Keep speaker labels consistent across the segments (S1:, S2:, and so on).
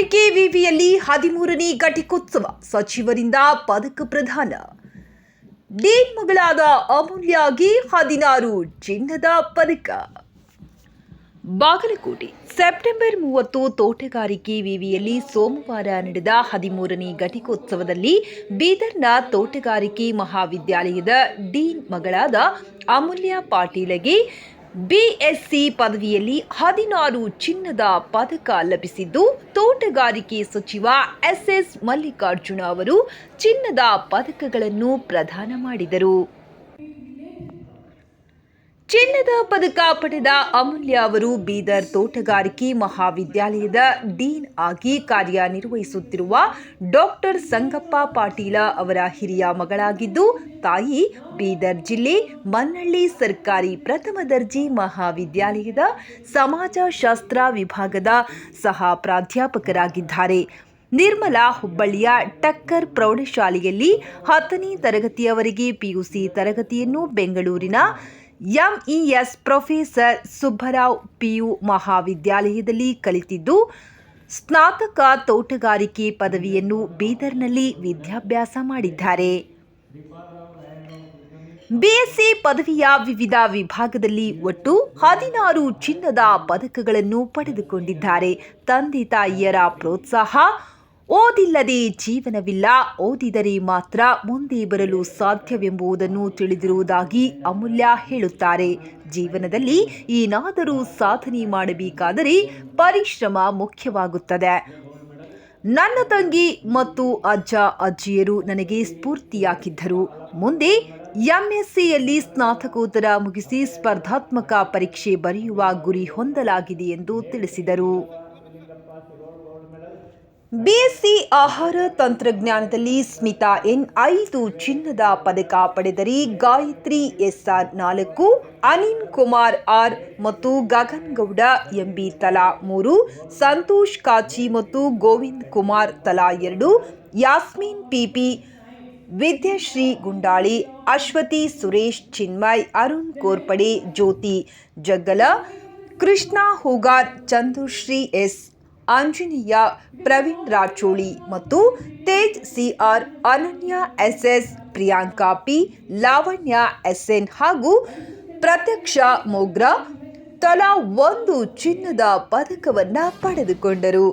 S1: ತೋಟಗಾರಿಕೆ ವಿವಿಯಲ್ಲಿ ಹದಿಮೂರನೇ ಘಟಿಕೋತ್ಸವ ಸಚಿವರಿಂದ ಪದಕ ಪ್ರದಾನ. ಡೀನ್ ಮಗಳಾದ ಅಮೂಲ್ಯಾಗಿ ಹದಿನಾರು ಚಿನ್ನದ ಪದಕ. ಬಾಗಲಕೋಟೆ, ಸೆಪ್ಟೆಂಬರ್ ಮೂವತ್ತು ತೋಟಗಾರಿಕೆ ವಿವಿಯಲ್ಲಿ ಸೋಮವಾರ ನಡೆದ ಹದಿಮೂರನೇ ಘಟಿಕೋತ್ಸವದಲ್ಲಿ ಬೀದರ್ನ ತೋಟಗಾರಿಕೆ ಮಹಾವಿದ್ಯಾಲಯದ ಡೀನ್ ಮಗಳಾದ ಅಮೂಲ್ಯ ಪಾಟೀಲಗೆ ಬಿಎಸ್ಸಿ ಪದವಿಯಲ್ಲಿ ಹದಿನಾರು ಚಿನ್ನದ ಪದಕ ಲಭಿಸಿದ್ದು, ತೋಟಗಾರಿಕೆ ಸಚಿವ ಎಸ್ಎಸ್ ಮಲ್ಲಿಕಾರ್ಜುನ ಅವರು ಚಿನ್ನದ ಪದಕಗಳನ್ನು ಪ್ರದಾನ ಮಾಡಿದರು. ಚಿನ್ನದ ಪದಕ ಪಡೆದ ಅಮೂಲ್ಯ ಅವರು ಬೀದರ್ ತೋಟಗಾರಿಕೆ ಮಹಾವಿದ್ಯಾಲಯದ ಡೀನ್ ಆಗಿ ಕಾರ್ಯನಿರ್ವಹಿಸುತ್ತಿರುವ ಡಾಕ್ಟರ್ ಸಂಗಪ್ಪ ಪಾಟೀಲ ಅವರ ಹಿರಿಯ ಮಗಳಾಗಿದ್ದು, ತಾಯಿ ಬೀದರ್ ಜಿಲ್ಲೆ ಮನ್ನಳ್ಳಿ ಸರ್ಕಾರಿ ಪ್ರಥಮ ದರ್ಜೆ ಮಹಾವಿದ್ಯಾಲಯದ ಸಮಾಜಶಾಸ್ತ್ರ ವಿಭಾಗದ ಸಹ ಪ್ರಾಧ್ಯಾಪಕರಾಗಿದ್ದಾರೆ. ನಿರ್ಮಲಾ ಹುಬ್ಬಳ್ಳಿಯ ಟಕ್ಕರ್ ಪ್ರೌಢಶಾಲೆಯಲ್ಲಿ ಹತ್ತನೇ ತರಗತಿಯವರೆಗೆ ಪಿಯುಸಿ ತರಗತಿಯನ್ನು ಬೆಂಗಳೂರಿನ ಎಂಇಎಸ್ ಪ್ರೊಫೆಸರ್ ಸುಬ್ಬರಾವ್ ಪಿಯು ಮಹಾವಿದ್ಯಾಲಯದಲ್ಲಿ ಕಲಿತಿದ್ದು ಸ್ನಾತಕ ತೋಟಗಾರಿಕೆ ಪದವಿಯನ್ನು ಬೀದರ್ನಲ್ಲಿ ವಿದ್ಯಾಭ್ಯಾಸ ಮಾಡಿದ್ದಾರೆ. ಬಿಎಸ್ಸಿ ಪದವಿಯ ವಿವಿಧ ವಿಭಾಗದಲ್ಲಿ ಒಟ್ಟು ಹದಿನಾರು ಚಿನ್ನದ ಪದಕಗಳನ್ನು ಪಡೆದುಕೊಂಡಿದ್ದಾರೆ. ತಂದೆ ತಾಯಿಯರ ಪ್ರೋತ್ಸಾಹ ಓದಿಲ್ಲದೆ ಜೀವನವಿಲ್ಲ, ಓದಿದರೆ ಮಾತ್ರ ಮುಂದೆ ಬರಲು ಸಾಧ್ಯವೆಂಬುದನ್ನು ತಿಳಿದಿರುವುದಾಗಿ ಅಮೂಲ್ಯ ಹೇಳುತ್ತಾರೆ. ಜೀವನದಲ್ಲಿ ಏನಾದರೂ ಸಾಧನೆ ಮಾಡಬೇಕಾದರೆ ಪರಿಶ್ರಮ ಮುಖ್ಯವಾಗುತ್ತದೆ. ನನ್ನ ತಂಗಿ ಮತ್ತು ಅಜ್ಜ, ಅಜ್ಜಿಯರು ನನಗೆ ಸ್ಫೂರ್ತಿಯಾಗಿದ್ದರು. ಮುಂದೆ ಎಂಎಸ್ಸಿಯಲ್ಲಿ ಸ್ನಾತಕೋತ್ತರ ಮುಗಿಸಿ ಸ್ಪರ್ಧಾತ್ಮಕ ಪರೀಕ್ಷೆ ಬರೆಯುವ ಗುರಿ ಹೊಂದಲಾಗಿದೆ ಎಂದು ತಿಳಿಸಿದರು. ಬಿಎಸ್ಸಿ ಆಹಾರ ತಂತ್ರಜ್ಞಾನದಲ್ಲಿ ಸ್ಮಿತಾ ಎನ್ ಐದು ಚಿನ್ನದ ಪದಕ ಪಡೆದರೆ ಗಾಯತ್ರಿ ಎಸ್ಆರ್ ನಾಲ್ಕು, ಅನಿಲ್ ಕುಮಾರ್ ಆರ್ ಮತ್ತು ಗಗನ್ ಗೌಡ ಎಂಬಿ ತಲಾ ಮೂರು, ಸಂತೋಷ್ ಕಾಚಿ ಮತ್ತು ಗೋವಿಂದ್ ಕುಮಾರ್ ತಲಾ ಎರಡು, ಯಾಸ್ಮಿನ್ ಪಿಪಿ, ವಿದ್ಯಾಶ್ರೀ ಗುಂಡಾಳಿ, ಅಶ್ವತಿ ಸುರೇಶ್ ಚಿನ್ಮಯ್, ಅರುಣ್ ಕೋರ್ಪಡೆ, ಜ್ಯೋತಿ ಜಗ್ಗಲ, ಕೃಷ್ಣ ಹೂಗಾರ್, ಚಂದುಶ್ರೀ ಎಸ್ ಆಂಜನೇಯ, ಪ್ರವೀಣ್ ರಾಚೋಳಿ ಮತ್ತು Tej CR, Ananya SS, Priyanka P, Lavanya SN ಹಾಗೂ ಪ್ರತ್ಯಕ್ಷ ಮೊಗ್ರಾ ತಲಾ ಒಂದು ಚಿನ್ನದ ಪದಕವನ್ನ ಪಡೆದುಕೊಂಡರು.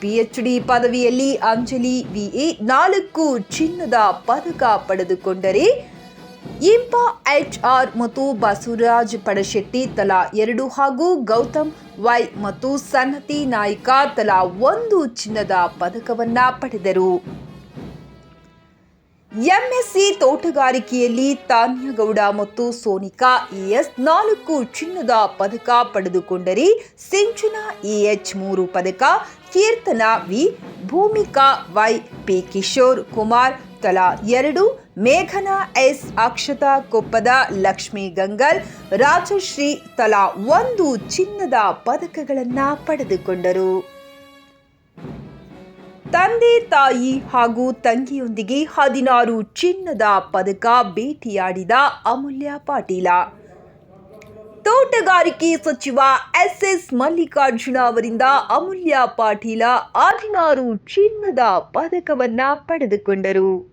S1: ಪಿಎಚ್ಡಿ ಪದವಿಯಲ್ಲಿ ಅಂಜಲಿ ವಿಎ ನಾಲ್ಕು ಚಿನ್ನದ ಪದಕ ಪಡೆದುಕೊಂಡರೆ ಇಂಪ ಎಚ್ಆರ್ ಮತ್ತು ಬಸವರಾಜ್ ಪಡಶೆಟ್ಟಿ ತಲಾ ಎರಡು ಹಾಗೂ ಗೌತಮ್ ವೈ ಮತ್ತು ಸನ್ನತಿ ನಾಯ್ಕ ತಲಾ ಒಂದು ಚಿನ್ನದ ಪದಕವನ್ನ ಪಡೆದರು. ಎಂಎಸ್ಸಿ ತೋಟಗಾರಿಕೆಯಲ್ಲಿ ತಾನ್ಯಗೌಡ ಮತ್ತು ಸೋನಿಕಾ ಇಎಸ್ ನಾಲ್ಕು ಚಿನ್ನದ ಪದಕ ಪಡೆದುಕೊಂಡರೆ ಸಿಂಚನಾ ಎಎಚ್ ಮೂರು ಪದಕ, Keerthana V Bhoomika Y P Kishore Kumar ತಲಾ ಎರಡು ಮೇಘನಾ ಎಸ್ ಅಕ್ಷತಾ ಕೊಪ್ಪದ ಲಕ್ಷ್ಮೀ ಗಂಗಲ್ ರಾಜಶ್ರೀ ತಲಾ ಒಂದು ಚಿನ್ನದ ಪದಕಗಳನ್ನು ಪಡೆದುಕೊಂಡರು. ತಂದೆ, ತಾಯಿ ಹಾಗೂ ತಂಗಿಯೊಂದಿಗೆ ಹದಿನಾರು ಚಿನ್ನದ ಪದಕ ಭೇಟಿಯಾಡಿದ ಅಮೂಲ್ಯ ಪಾಟೀಲ. ತೋಟಗಾರಿಕೆ ಸಚಿವ ಎಸ್ ಮಲ್ಲಿಕಾರ್ಜುನ ಅವರಿಂದ ಅಮೂಲ್ಯ ಪಾಟೀಲ ಹದಿನಾರು ಚಿನ್ನದ ಪದಕವನ್ನ ಪಡೆದುಕೊಂಡರು.